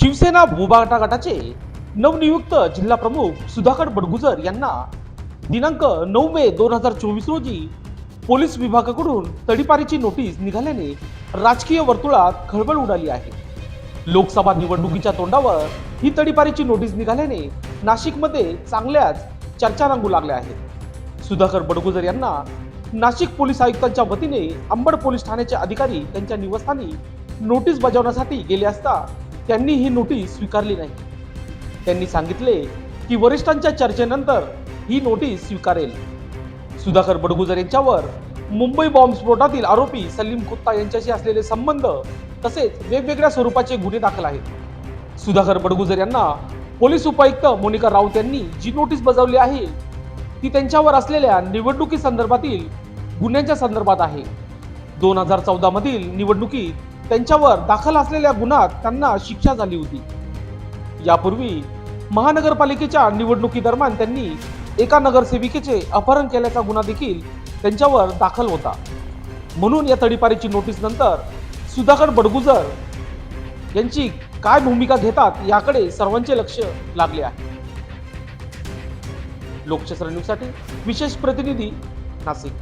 शिवसेना भूभाटा गटाचे नवनियुक्त जिल्हाप्रमुख सुधाकर बडगुजर यांना दिनांक नऊ मे दोन हजार चोवीस रोजी पोलीस विभागाकडून तडीपारीची नोटीस निघाल्याने राजकीय वर्तुळात खळबळ उडाली आहे. लोकसभा निवडणुकीच्या तोंडावर ही तडीपारीची नोटीस निघाल्याने नाशिकमध्ये चांगल्याच चर्चा रंगू लागल्या आहेत. सुधाकर बडगुजर यांना नाशिक पोलीस आयुक्तांच्या वतीने अंबड पोलीस ठाण्याचे अधिकारी त्यांच्या निवासस्थानी नोटीस बजावण्यासाठी गेले असता त्यांनी ही नोटीस स्वीकारली नाही. त्यांनी सांगितले की वरिष्ठांच्या चर्चेनंतर ही नोटीस स्वीकारेल. सुधाकर बडगुजर यांच्यावर मुंबई बॉम्बस्फोटातील आरोपी सलीम कुत्ता यांच्याशी असलेले संबंध तसेच वेगवेगळ्या स्वरूपाचे गुन्हे दाखल आहेत. सुधाकर बडगुजर यांना पोलीस उपायुक्त मोनिका राऊत यांनी जी नोटीस बजावली आहे ती त्यांच्यावर असलेल्या निवडणुकी संदर्भातील गुन्ह्यांच्या संदर्भात आहे. दोन हजार चौदा मधील निवडणुकीत त्यांच्यावर दाखल असलेल्या गुन्ह्यात त्यांना शिक्षा झाली होती. यापूर्वी महानगरपालिकेच्या निवडणुकीदरम्यान त्यांनी एका नगरसेविकेचे अपहरण केल्याचा गुन्हा देखील त्यांच्यावर दाखल होता. म्हणून या तडीपारीची नोटीस नंतर सुधाकर बडगुजर यांची काय भूमिका घेतात याकडे सर्वांचे लक्ष लागले आहे. लोकशास्त्र न्यूजसाठी विशेष प्रतिनिधी नाशिक.